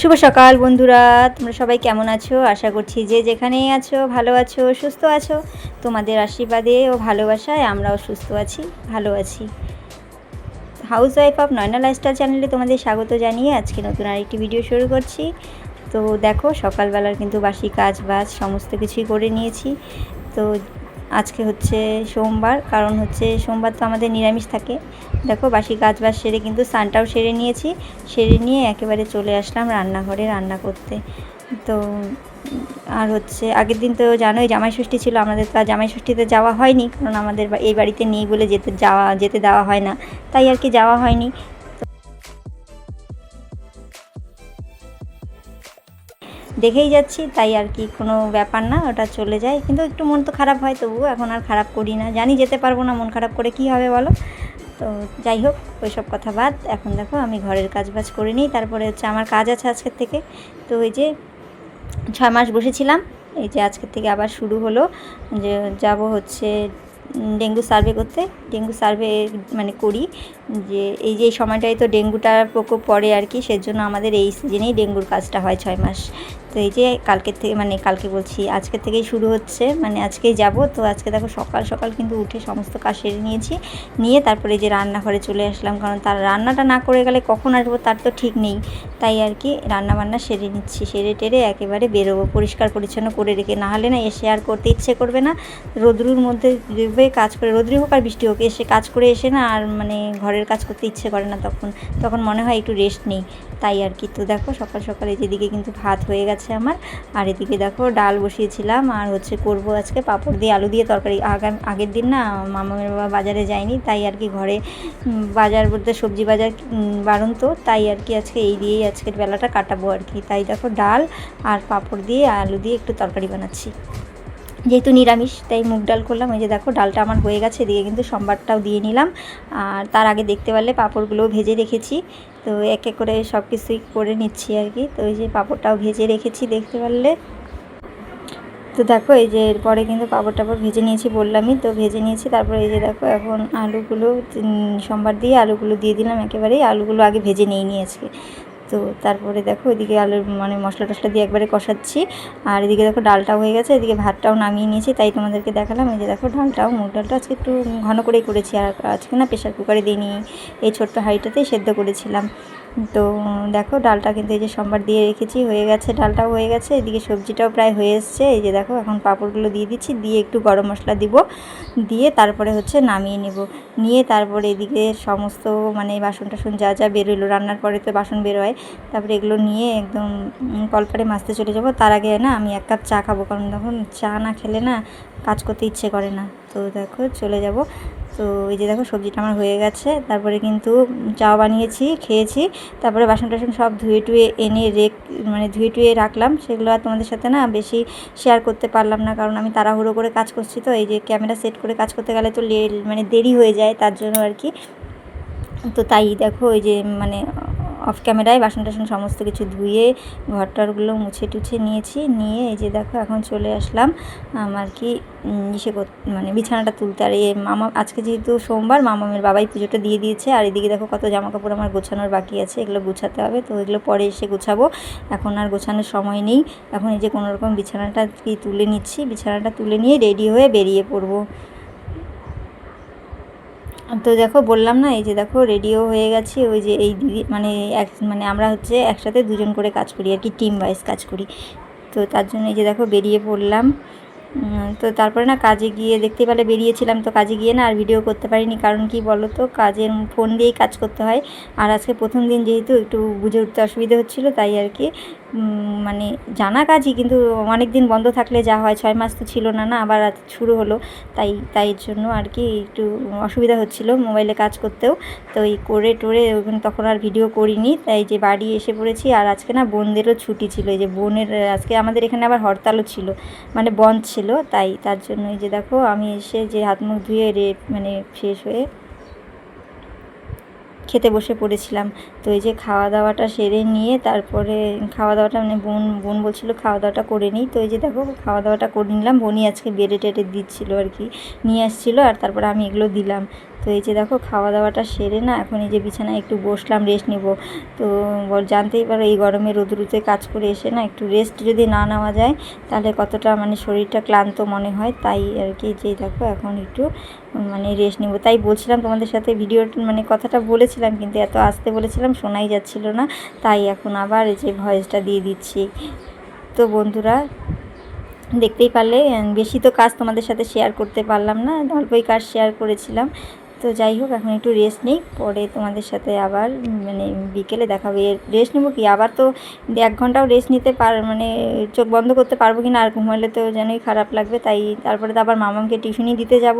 শুভ সকাল বন্ধুরা, তোমরা সবাই কেমন আছো? আশা করছি যে যেখানেই আছো, ভালো আছো, সুস্থ আছো, তোমাদের আশীর্বাদে ও ভালোবাসায় আমরাও সুস্থ আছি, ভালো আছি। Housewife of Nayana lifestyle চ্যানেলে তোমাদের স্বাগত জানিয়ে আজকে নতুন আরেকটি ভিডিও শুরু করছি। তো দেখো, সকালবেলার কিন্তু বাসি কাজ বাজ সমস্ত কিছুই করে নিয়েছি। তো আজকে হচ্ছে সোমবার, কারণ হচ্ছে সোমবার তো আমাদের নিরামিষ থাকে। দেখো, বাসি গাছ বাজ সেরে কিন্তু স্নানটাও সেরে নিয়েছি। সেরে নিয়ে একেবারে চলে আসলাম রান্নাঘরে রান্না করতে। তো, আর হচ্ছে আগের দিন তো জানোই জামাই ষষ্ঠী ছিল, আমাদের তো জামাই ষষ্ঠীতে যাওয়া হয়নি, কারণ আমাদের এই বাড়িতে নেই বলে যেতে যাওয়া, যেতে দেওয়া হয় না। তাই আর কি যাওয়া হয়নি। দেখেই যাচ্ছি, তাই আর কি কোনো ব্যাপার না, ওটা চলে যায়। কিন্তু একটু মন তো খারাপ হয়, তবুও এখন আর খারাপ করি না। জানি যেতে পারব না, মন খারাপ করে কি হবে বলো? তো যাই হোক, ওইসব কথা বাদ। এখন দেখো, আমি ঘরের কাজ বাজ করে নিই। তারপরে হচ্ছে আমার কাজ আছে আজকের থেকে। তো ওই যে ছয় মাস বসেছিলাম। এই যে আজকের থেকে আবার শুরু হলো। যে যাব হচ্ছে ডেঙ্গু সার্ভে করতে। ডেঙ্গু সার্ভে মানে করি। যে এই যে এই সময়টাই তো ডেঙ্গুটার প্রকোপ পড়ে আর কি, সেজন্য আমাদের এই সিজনেই ডেঙ্গুর কাজটা হয় ছয় মাস। তো এই যে কালকের থেকে মানে কালকে বলছি আজকের থেকেই শুরু হচ্ছে মানে আজকেই যাব। তো আজকে দেখো সকাল সকাল কিন্তু উঠে সমস্ত কাজ সেরে নিয়েছি। নিয়ে তারপরে যে রান্নাঘরে চলে আসলাম, কারণ তার রান্নাটা না করে গেলে কখন আসব তার তো ঠিক নেই। তাই আর কি রান্না বান্না সেরে নিচ্ছি, সেরে টেরে একেবারে বেরোবো, পরিষ্কার পরিচ্ছন্ন করে রেখে। না হলে না এসে আর করতে ইচ্ছে করবে না। রোদ্রুর মধ্যে যেভাবে কাজ করে রোদ্রু হোক আর বৃষ্টি হোক, এসে কাজ করে এসে না আর মানে ঘরের কাজ করতে ইচ্ছে করে না তখন। তখন মনে হয় একটু রেস্ট নেই। তাই আর কি। তো দেখো সকাল সকালে যেদিকে কিন্তু ভাত হয়ে গেছে আমার। আর এদিকে দেখো ডাল বসিয়েছিলাম। আর হচ্ছে করব আজকে পাঁপড় দিয়ে আলু দিয়ে তরকারি। আগাম আগের দিন না মামামের বাবা বাজারে যায়নি, তাই আর কি ঘরে বাজার বলতে সবজি বাজার বারণ তো, তাই আর কি আজকে এই দিয়েই আজকের বেলাটা কাটাবো আর কি। তাই দেখো ডাল আর পাঁপড় দিয়ে আলু দিয়ে একটু তরকারি বানাচ্ছি। যেহেতু নিরামিষ, তাই মুগ ডাল করলাম। ওই যে দেখো, ডালটা আমার হয়ে গেছে দিয়ে কিন্তু সোমবারটাও দিয়ে নিলাম। আর তার আগে দেখতে পারলে পাঁপড়গুলোও ভেজে রেখেছি। তো এক এক করে সব কিছুই করে নিচ্ছি আর কি। তো ওই যে পাঁপড়টাও ভেজে রেখেছি দেখতে পারলে। তো দেখো, এই যে এরপরে কিন্তু পাঁপড় টাপড় ভেজে নিয়েছি বললামই। তো ভেজে নিয়েছি, তারপরে এই যে দেখো, এখন আলুগুলো সোমবার দিয়ে আলুগুলো দিয়ে দিলাম একেবারেই। আলুগুলো আগে ভেজে নিয়ে আজকে। তো তারপরে দেখো এদিকে আলুর মানে মশলা টশলা দিয়ে একবারে কষাচ্ছি। আর এদিকে দেখো ডালটাও হয়ে গেছে, এদিকে ভাতটাও নামিয়ে নিয়েছি, তাই তোমাদেরকে দেখালাম। এই যে দেখো ডালটাও মুগ ডালটা আজকে একটু ঘন করেই করেছি, আর আজকে না প্রেশার কুকারে দিয়ে দিইনি। এই ছোট্ট হাঁড়িটাতেই সেদ্ধ করেছিলাম। তো দেখো ডালটা কিন্তু এই যে সোমবার দিয়ে রেখেছি, হয়ে গেছে, ডালটাও হয়ে গেছে, এদিকে সবজিটাও প্রায় হয়ে এসছে। এই যে দেখো, এখন পাঁপড়গুলো দিয়ে দিচ্ছি, দিয়ে একটু গরম মশলা দিব, দিয়ে তারপরে হচ্ছে নামিয়ে নেব। নিয়ে তারপরে এদিকে সমস্ত মানে বাসন টাসন যা যা বেরোলো, রান্নার পরে তো বাসন বেরোয়, তারপরে এগুলো নিয়ে একদম কলপারে মাছতে চলে যাব। তার আগে না আমি এক কাপ চা খাব, কারণ তখন চা না খেলে না কাজ করতে ইচ্ছে করে না। তো দেখো চলে যাব। তো এই যে দেখো সবজিটা আমার হয়ে গেছে, তারপরে কিন্তু চা বানিয়েছি, খেয়েছি, তারপরে বাসন টাসন সব ধুয়ে টুয়ে এনে রেখ মানে ধুয়ে টুয়ে রাখলাম, সেগুলো আর তোমাদের সাথে না বেশি শেয়ার করতে পারলাম না, কারণ আমি তাড়াহুড়ো করে কাজ করছি তো, এই যে ক্যামেরা সেট করে কাজ করতে গেলে তো মানে দেরি হয়ে যায়, তার জন্য আর কি। তো তাই দেখো, ওই যে মানে অফ ক্যামেরায় বাসন টাসন সমস্ত কিছু ধুয়ে ঘরটারগুলো মুছে টুছে নিয়েছি। নিয়ে এই যে দেখো এখন চলে আসলাম আমার কি ইসে মানে বিছানাটা তুলতে। আর এই মামা, আজকে যেহেতু সোমবার, মামামের বাবাই পুজোটা দিয়ে দিয়েছে। আর এদিকে দেখো কত জামা কাপড় আমার গোছানোর বাকি আছে, এগুলো গুছাতে হবে। তো এগুলো পরে এসে গুছাবো। এখন আর গোছানোর সময় নেই। এখন এই যে কোনো রকম বিছানাটা কি তুলে নিচ্ছি। বিছানাটা তুলে নিয়ে রেডি হয়ে বেরিয়ে পড়ব। তো দেখো, বললাম না, এই যে দেখো রেডিও হয়ে গেছে। ওই যে এই দিদি মানে এক মানে আমরা হচ্ছে একসাথে দুজন করে কাজ করি আর কি টিম ওয়াইজ কাজ করি। তো তার জন্য এই যে দেখো, বেরিয়ে পড়লাম। তো তারপরে না কাজে গিয়ে দেখতে পেলে বেরিয়েছিলাম, তো কাজে গিয়ে না আর ভিডিও করতে পারিনি। কারণ কি বলো তো কাজের ফোন দিয়েই কাজ করতে হয়। আর আজকে প্রথম দিন যেহেতু একটু বুঝে উঠতে অসুবিধা হচ্ছিল, তাই আর কি মানে জানা কাজই, কিন্তু অনেক দিন বন্ধ থাকলে যা হয়, ছয় মাস তো ছিল না না, আবার শুরু হলো। তাই তাই জন্য আর কি একটু অসুবিধা হচ্ছিল মোবাইলে কাজ করতেও। তো এই করে টোরে তখন আর ভিডিও করিনি। তাই যে বাড়ি এসে পড়েছি, আর আজকে না বোনদেরও ছুটি ছিল। এই যে বোনের, আজকে আমাদের এখানে আবার হরতালও ছিল মানে বন্ধ ছিল। তাই তার জন্য এই যে দেখো, আমি এসে যে হাত মুখ ধুয়ে রে মানে ফ্রেশ হয়ে খেতে বসে পড়েছিলাম। তো এই যে খাওয়া দাওয়াটা সেরে নিয়ে তারপরে খাওয়া দাওয়াটা মানে বোন বোন বলছিল খাওয়া দাওয়াটা করে নিই। তো এই যে দেখো খাওয়া দাওয়াটা করে নিলাম। বোনই আজকে বেড়ে টেটে দিচ্ছিল আর কি। নিয়ে আসছিল আর তারপরে আমি এগুলো দিলাম। তো এই যে দেখো খাওয়া দাওয়াটা সেরে না, এখন এই যে বিছানায় একটু বসলাম রেস্ট নেব। তো জানতেই পারো এই গরমে রোদ্রুতে কাজ করে এসে না একটু রেস্ট যদি না নেওয়া যায়, তাহলে কতটা মানে শরীরটা ক্লান্ত মনে হয়, তাই আর কি যে দেখো, এখন একটু মানে রেস্ট নিব। তাই বলছিলাম তোমাদের সাথে ভিডিও মানে কথাটা বলেছিলাম, কিন্তু এত আসতে বলেছিলাম, শোনাই যাচ্ছিল না। তাই এখন আবার এই যে ভয়েসটা দিয়ে দিচ্ছি। তো বন্ধুরা, দেখতেই পারলে বেশি তো কাজ তোমাদের সাথে শেয়ার করতে পারলাম না, অল্পই কাজ শেয়ার করেছিলাম। তো যাই হোক, এখন একটু রেস্ট নেই। পরে তোমাদের সাথে আবার মানে বিকেলে দেখাবে রেস্ট নেব কি? আবার তো এক ঘন্টাও রেস্ট নিতে পার মানে চোখ বন্ধ করতে পারব কি না আর ঘুমালে তো যেনই খারাপ লাগবে, তাই তারপরে তো আবার মামামকে টিফিনই দিতে যাব।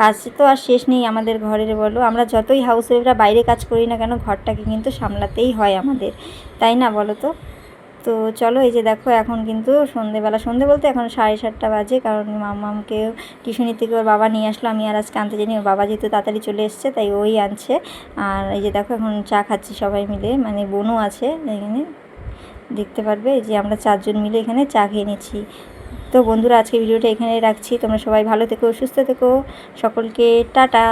কাজ তো আর শেষ নেই আমাদের ঘরের, বলো। আমরা যতই হাউস ওয়াইফরা বাইরে কাজ করি না কেন, ঘরটাকে কিন্তু সামলাতেই হয় আমাদের। তাই না, বলো তো? তো চলো এই যে দেখো, এখন কিন্তু সন্ধেবেলা। সন্ধে বলতে এখন সাড়ে সাতটা বাজে, কারণ মামামকে টিউশনি থেকে ওর বাবা নিয়ে আসলো, আমি আর আজকে আনতে জানি ওর বাবা যেহেতু তাড়াতাড়ি চলে এসছে, তাই ওই আনছে। আর এই যে দেখো, এখন চা খাচ্ছি সবাই মিলে মানে বোনও আছে এখানে। দেখতে পারবে যে আমরা চারজন মিলে এখানে চা খেয়ে নিচ্ছি। তো বন্ধুরা আজকে ভিডিওটা এখানে রাখছি। তোমরা সবাই ভালো থেকো, সুস্থ থেকো। সকলকে টাটা।